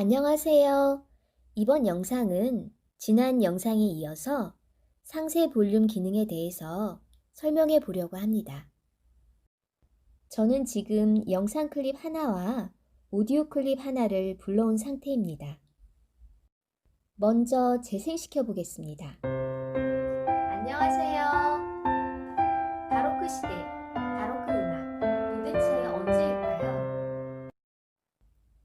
안녕하세요. 이번 영상은 지난 영상에 이어서 상세 볼륨 기능에 대해서 설명해 보려고 합니다. 저는 지금 영상 클립 하나와 오디오 클립 하나를 불러온 상태입니다. 먼저 재생시켜 보겠습니다.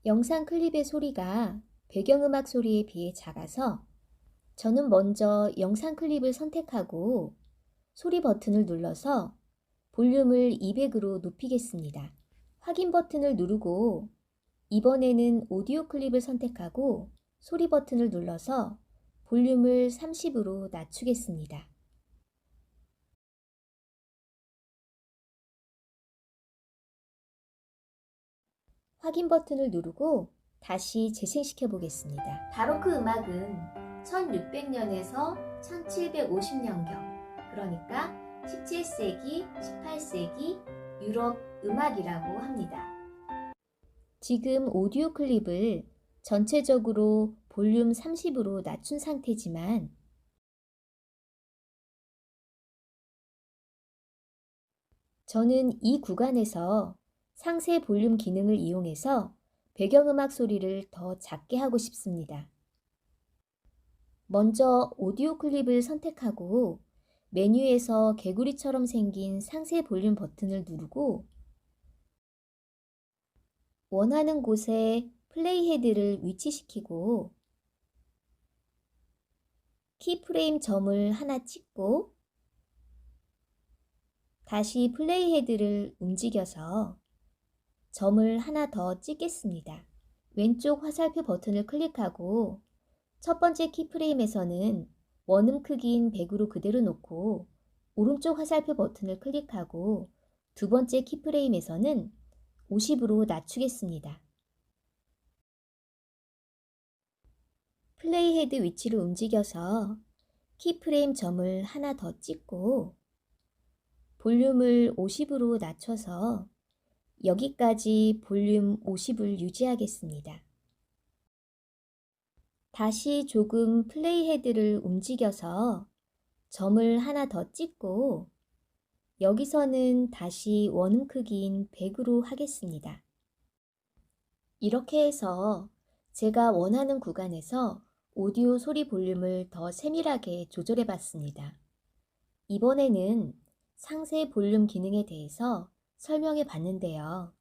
영상 클립의 소리가 배경음악 소리에 비해 작아서 저는 먼저 영상 클립을 선택하고 소리 버튼을 눌러서 볼륨을 200으로 높이겠습니다. 확인 버튼을 누르고 이번에는 오디오 클립을 선택하고 소리 버튼을 눌러서 볼륨을 30으로 낮추겠습니다. 확인 버튼을 누르고 다시 재생시켜 보겠습니다. 바로크 음악은 1600년에서 1750년경, 그러니까 17세기, 18세기 유럽 음악이라고 합니다. 지금 오디오 클립을 전체적으로 볼륨 30으로 낮춘 상태지만 저는 이 구간에서 상세 볼륨 기능을 이용해서 배경음악 소리를 더 작게 하고 싶습니다. 먼저 오디오 클립을 선택하고 메뉴에서 개구리처럼 생긴 상세 볼륨 버튼을 누르고 원하는 곳에 플레이 헤드를 위치시키고 키프레임 점을 하나 찍고 다시 플레이 헤드를 움직여서 점을 하나 더 찍겠습니다. 왼쪽 화살표 버튼을 클릭하고 첫 번째 키프레임에서는 원음 크기인 100으로 그대로 놓고 오른쪽 화살표 버튼을 클릭하고 두 번째 키프레임에서는 50으로 낮추겠습니다. 플레이 헤드 위치를 움직여서 키프레임 점을 하나 더 찍고 볼륨을 50으로 낮춰서 여기까지 볼륨 50을 유지하겠습니다. 다시 조금 플레이 헤드를 움직여서 점을 하나 더 찍고 여기서는 다시 원음 크기인 100으로 하겠습니다. 이렇게 해서 제가 원하는 구간에서 오디오 소리 볼륨을 더 세밀하게 조절해 봤습니다. 이번에는 상세 볼륨 기능에 대해서 설명해 봤는데요.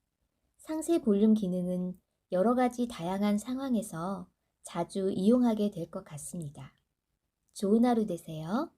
상세 볼륨 기능은 여러 가지 다양한 상황에서 자주 이용하게 될 것 같습니다. 좋은 하루 되세요.